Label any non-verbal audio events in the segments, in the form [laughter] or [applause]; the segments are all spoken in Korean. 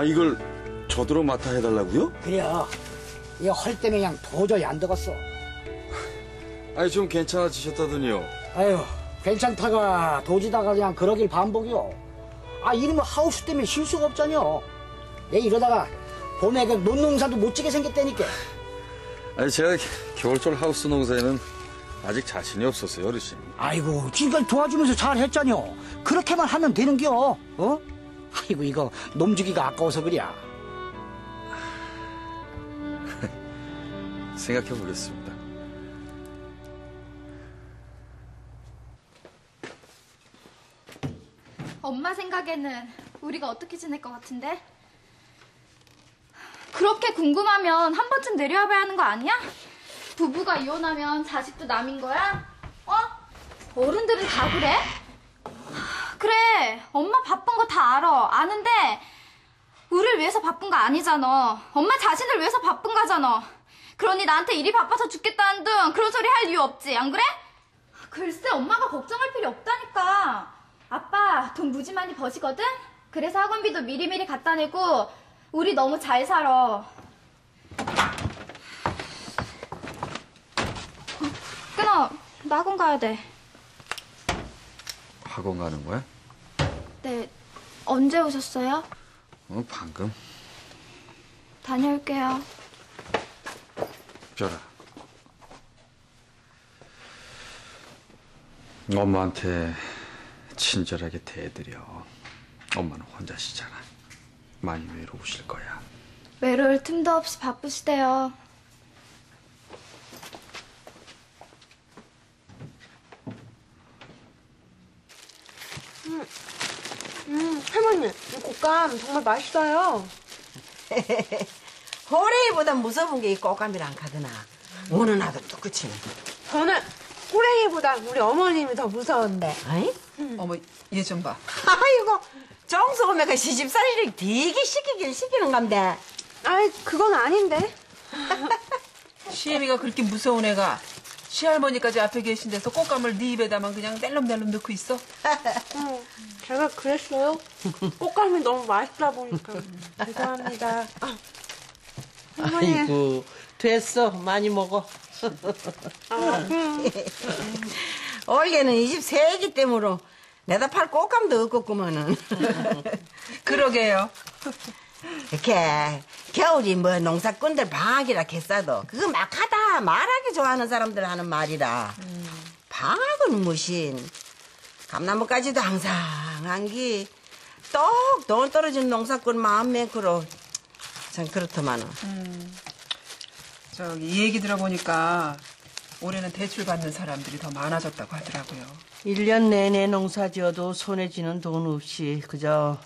아 이걸 저더러 맡아 해달라고요? 그래요. 이헐 때문에 그냥 도저히 안 되겠어. 아니 좀 괜찮아지셨다더니요. 아유, 괜찮다가 도지다가 그냥 그러길 반복이요. 아, 이름은 하우스 때문에 쉴 수가 없잖여. 내 이러다가 봄에 그 논농사도 못 지게 생겼다니까. 아니 제가 겨울철 하우스 농사에는 아직 자신이 없었어요 어르신. 아이고, 지금까지 도와주면서 잘 했잖여. 그렇게만 하면 되는겨, 어? 아이고, 이거 놈주기가 아까워서 그래. [laughs] 생각해 보겠습니다. 엄마 생각에는 우리가 어떻게 지낼 것 같은데? 그렇게 궁금하면 한 번쯤 내려와 봐야 하는 거 아니야? 부부가 이혼하면 자식도 남인 거야? 어? 어른들은 다 그래? 그래, 엄마 바쁜 거 다 알아. 아는데, 우리를 위해서 바쁜 거 아니잖아. 엄마 자신을 위해서 바쁜 거잖아. 그러니 나한테 일이 바빠서 죽겠다는 등 그런 소리 할 이유 없지, 안 그래? 글쎄, 엄마가 걱정할 필요 없다니까. 아빠 돈 무지 많이 버시거든? 그래서 학원비도 미리미리 갖다 내고 우리 너무 잘 살아. 어, 끊어. 나 학원 가야 돼. 학원 가는 거야? 네. 언제 오셨어요? 어 방금. 다녀올게요. 별아. 엄마한테 친절하게 대드려. 엄마는 혼자시잖아. 많이 외로우실 거야. 외로울 틈도 없이 바쁘시대요. 음, 할머니, 이 곶감 정말 맛있어요. [laughs] 호랭이보다 무서운 게 이 꽃감이랑 가더나. 오는 아들 똑같이. 저는 호랭이보다 우리 어머님이 더 무서운데. 아이? 어머 얘 좀 봐. [laughs] 아이고, 정소금에가 시집살이를 되게 시키긴 시키는 건데. 아이, 그건 아닌데. [laughs] 시애미가 그렇게 무서운 애가 시할머니까지 앞에 계신 데서 꽃감을 네 입에다만 그냥 낼름낼름 넣고 있어? 어, 제가 그랬어요. 곶감이 너무 맛있다 보니까. 죄송합니다. 아, 할머니. 아이고 됐어 많이 먹어 올해는 이 집 새기 때문에 내다 팔 꽃감도 없겠구먼은. 그러게요. 이렇게 겨울이 뭐 농사꾼들 방학이라 했어도 그거 막 하다 말하기 좋아하는 사람들 하는 말이라. 방학은 무신. 감나무까지도 항상 한기 똑돈 떨어진 농사꾼 마음 맹크로 참 그렇더만은. 저기 이 얘기 들어보니까 올해는 대출 받는 사람들이 더 많아졌다고 하더라고요. 일년 내내 농사 지어도 손에 쥐는 돈 없이 그저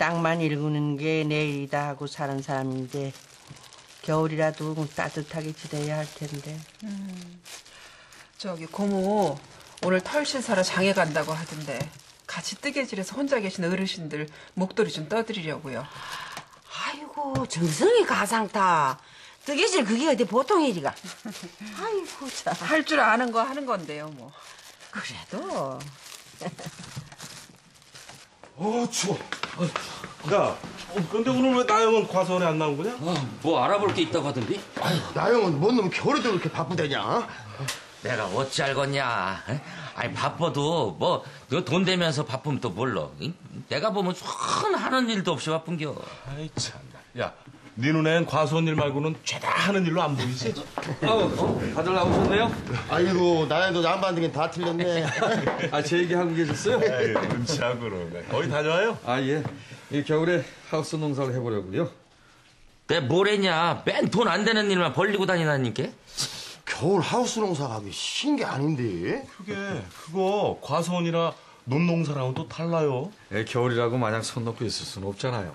땅만 일구는 게 내일이다 하고 사는 사람인데 겨울이라도 따뜻하게 지내야 할 텐데 저기 고모 오늘 털실 사러 장에 간다고 하던데 같이 뜨개질해서 혼자 계신 어르신들 목도리 좀 떠드리려고요. 아이고 정성이 가상타. 뜨개질 그게 어디 보통 일이가. [laughs] 아이고 참. 할 줄 아는 거 하는 건데요, 뭐. 그래도 [laughs] 어 추워. 야, 어, 근데 오늘 왜 나영은 과서원에 안 나온 거냐? 뭐 알아볼 게 있다고 하던데? 나영은 뭔 놈 겨울에도 그렇게 바쁘대냐? 내가 어찌 알겠냐? 에? 아니 바빠도 뭐돈 되면서 바쁘면 또 몰라. 응? 내가 보면 손 하는 일도 없이 바쁜겨. 아이 참나. 야, 네 눈엔 과서원 일 말고는 죄다 하는 일로 안 보이지? 어, 다들 나오셨네요? 아이고 나영도 양반들이 다 틀렸네. 아 제 얘기 하고 계셨어요? 에이, 눈치하고 그러네. 거의 다녀와요? 아 예. 이 겨울에 하우스 농사를 해보려고요. 내 뭐랬냐? 맨 돈 안 되는 일만 벌리고 다니다니까. 겨울 하우스 농사 가기 쉬운 게 아닌데. 그게 그거 과서원이나 논농사랑은 또 달라요. 예, 겨울이라고 마냥 손 놓고 있을 수는 없잖아요.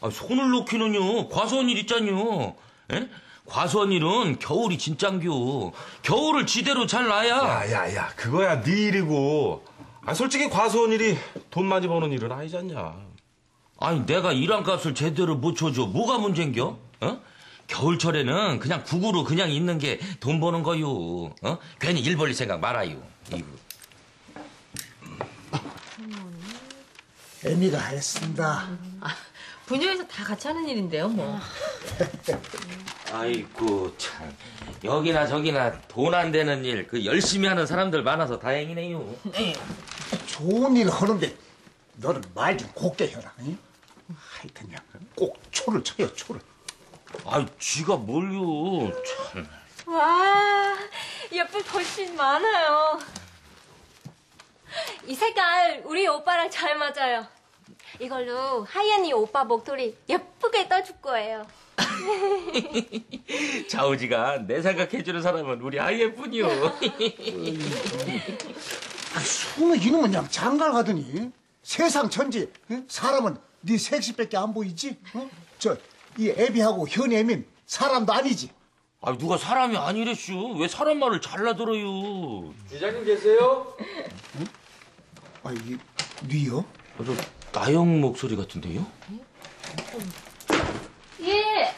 아, 손을 놓기는요. 과수원 일 있잖요. 에? 과수원 일은 겨울이 진짠겨. 겨울을 지대로 잘 놔야. 야야야, 그거야 네 일이고. 아 솔직히 과서원 일이 돈 많이 버는 일은 아니지 않냐. 아니 내가 일한 값을 제대로 못 쳐줘. 뭐가 문제인겨? 어? 겨울철에는 그냥 국으로 그냥 있는 게 돈 버는 거요. 어? 괜히 일 벌릴 생각 말아요. 이거. 애미가 했습니다. 분녀에서 다 같이 하는 일인데요, 뭐. [laughs] 아이고 참 여기나 저기나 돈 안 되는 일 그 열심히 하는 사람들 많아서 다행이네요. 좋은 일 하는데 너는 말 좀 곱게 해라. 응? 하여튼 꼭 초를 쳐요 초를. 아이 쥐가 뭘요? 참. 와, 예쁜 벌신 많아요. 이 색깔 우리 오빠랑 잘 맞아요. 이걸로 하얀이 오빠 목도리 예쁘게 떠줄 거예요. [laughs] 자우지가 내 생각해주는 사람은 우리 아이뿐이요. 아, 숨은 이놈은 그냥 장갈 가더니 세상 천지 응? 사람은 네 색시밖에 안 보이지? 어? 저이 애비하고 현애민 사람도 아니지. 아 누가 사람이 아니랬슈? 왜 사람 말을 잘라 들어요? 이장님 계세요? 아 이게 네요? 어, 저 나영 목소리 같은데요? 예.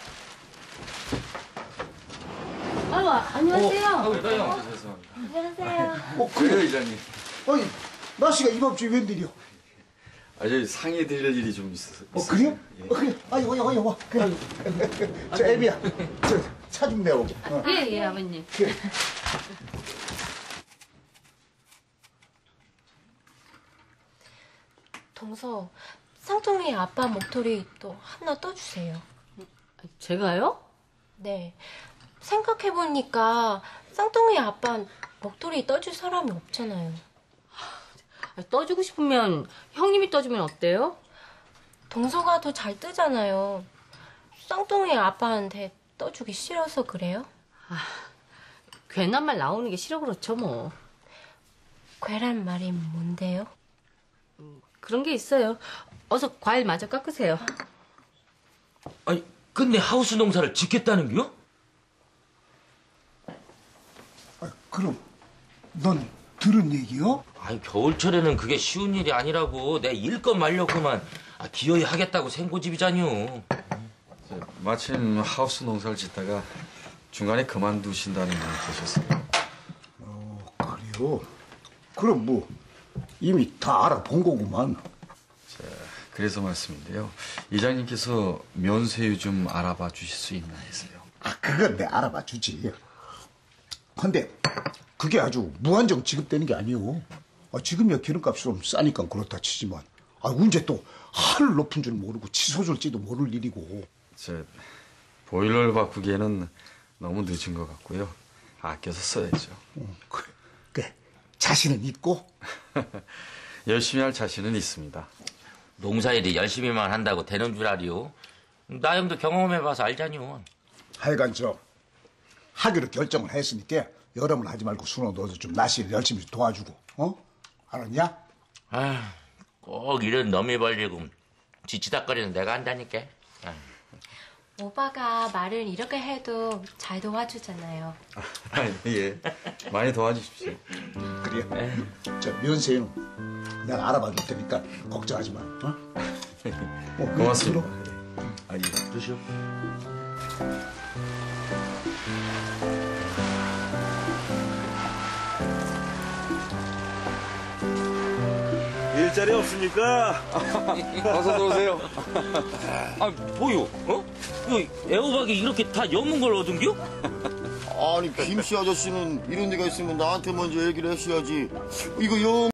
아유, 안녕하세요. 어, 나영 죄송합니다. 안녕하세요. 어 그래요 이장님. 아니 날씨가 이맘중에 웬일이야? 아 저희 상의 드릴 일이 좀 있어서. 어 그래요? 어 그래. 아유 와요 와요 와. 그래. 저 애비야. 저 차 좀 내오게. 어. 예, 예, 아버님. 그래. 동서, 쌍둥이 아빠 목도리 또 하나 떠주세요. 제가요? 네. 생각해보니까 쌍둥이 아빠 목도리 떠줄 사람이 없잖아요. 아, 떠주고 싶으면 형님이 떠주면 어때요? 동서가 더 잘 뜨잖아요. 쌍둥이 아빠한테 떠주기 싫어서 그래요? 괜한 말 나오는 게 싫어 그렇죠, 뭐. 괴란 말이 뭔데요? 그런 게 있어요. 어서 과일 마저 깎으세요. 아니 근데 하우스 농사를 짓겠다는 게요? 그럼 넌 들은 얘기요? 아니 겨울철에는 그게 쉬운 일이 아니라고 내 일껏 말렸구만 아, 기어이 하겠다고 생고집이잖요 저, 마침 하우스 농사를 짓다가 중간에 그만두신다는 분이 계셨어요. 그래요? 그럼 뭐 이미 다 알아본 거구만. 그래서 말씀인데요. 이장님께서 면세유 좀 알아봐 주실 수 있나 해서요. 아, 그건 내 알아봐 주지. 근데 그게 아주 무한정 지급되는 게 아니오. 아, 지금이야 기름값이 좀 싸니까 그렇다 치지만 아, 언제 또 하늘 높은 줄 모르고 치솟을지도 모를 일이고. 저 보일러를 바꾸기에는 너무 늦은 것 같고요. 아껴서 써야죠. 그래, 그래. 자신은 있고 [laughs] 열심히 할 자신은 있습니다. 농사일이 열심히만 한다고 되는 줄 알이요 나영도 경험해봐서 알잖요 하여간 저 하기로 결정을 했으니까 여름을 하지 말고 순호 너도 좀 날씨를 열심히 도와주고 어? 알았냐? 아, 꼭 이런 너미 벌리고 지치닥거리는 내가 한다니까 아. 오빠가 말을 이렇게 해도 잘 도와주잖아요. 아, 예. 많이 도와주십시오. 그래. 저 면세는 내가 알아봐 줄 테니까 걱정하지 마. 어? 어, 고맙습니다. 들어. 아, 예. 드시오. 일자리 없습니까? [laughs] 어서 들어오세요. 아, 뭐요? 어? 애호박이 이렇게 다 여문 걸 얻은겨? 아니 김 씨 아저씨는 이런 데가 있으면 나한테 먼저 얘기를 했어야지. 이거 영